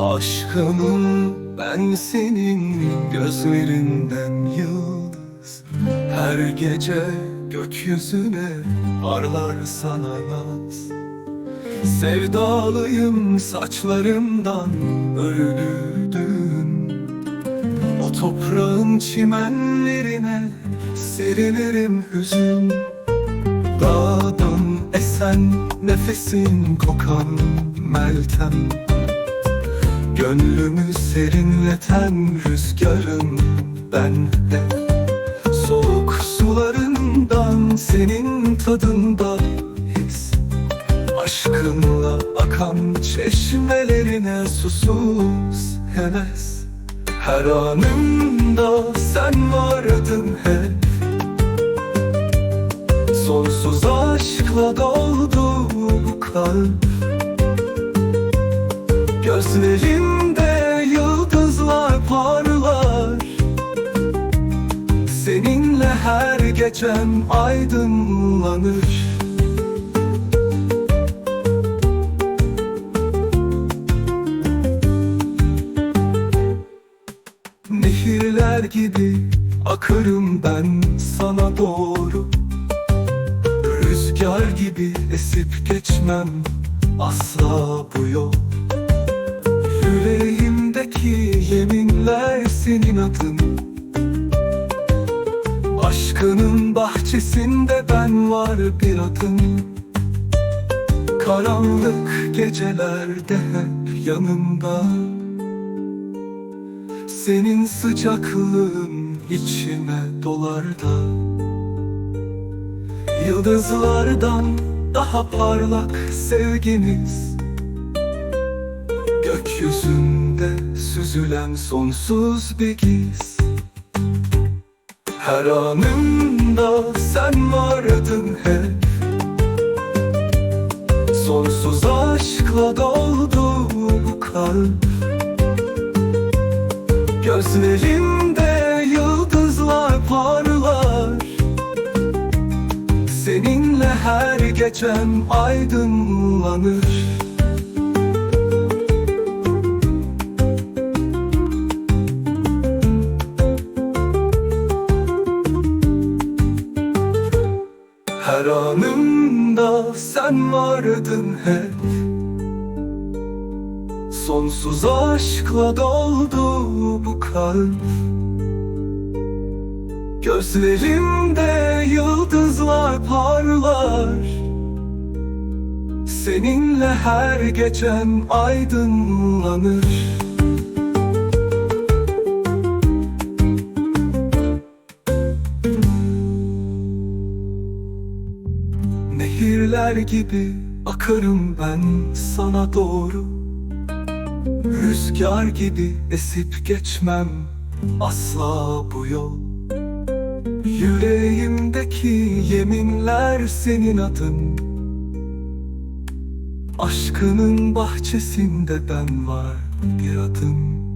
Aşkımım ben senin gözlerinden yıldız. Her gece gökyüzüne parlar sana naz. Sevdalıyım saçlarımdan örülürdün. O toprağın çimenlerine serilirim hüzün. Dağdan esen nefesin kokan meltem Gönlümü serinleten rüzgarın ben Soğuk sularından senin tadında his. Aşkınla akan çeşmelerine susuz heves. Her anımda sen vardın hep. Sonsuz aşkla doldu bu kalp. Gözlerinde gecem aydınlanır. Nehirler gibi akarım ben sana doğru. Rüzgar gibi esip geçmem asla bu yol. Yüreğimdeki yeminler senin adın Aşkının bahçesinde ben var bir adım. Karanlık gecelerde hep yanımda. Senin sıcaklığın içime dolar da. Yıldızlardan daha parlak sevgimiz. Gökyüzünde süzülen sonsuz bir giz Her anımda sen vardın hep. Sonsuz aşkla doldu bu kalp. Gözlerinde yıldızlar parlar. Seninle her gecem aydınlanır Her anımda sen vardın hep. Sonsuz aşkla doldu bu kalp. Gözlerimde yıldızlar parlar. Seninle her gecem aydınlanır Nehirler gibi akarım ben sana doğru. Rüzgar gibi esip geçmem asla bu yol. Yüreğimdeki yeminler senin adın. Aşkının bahçesinde ben var bir adım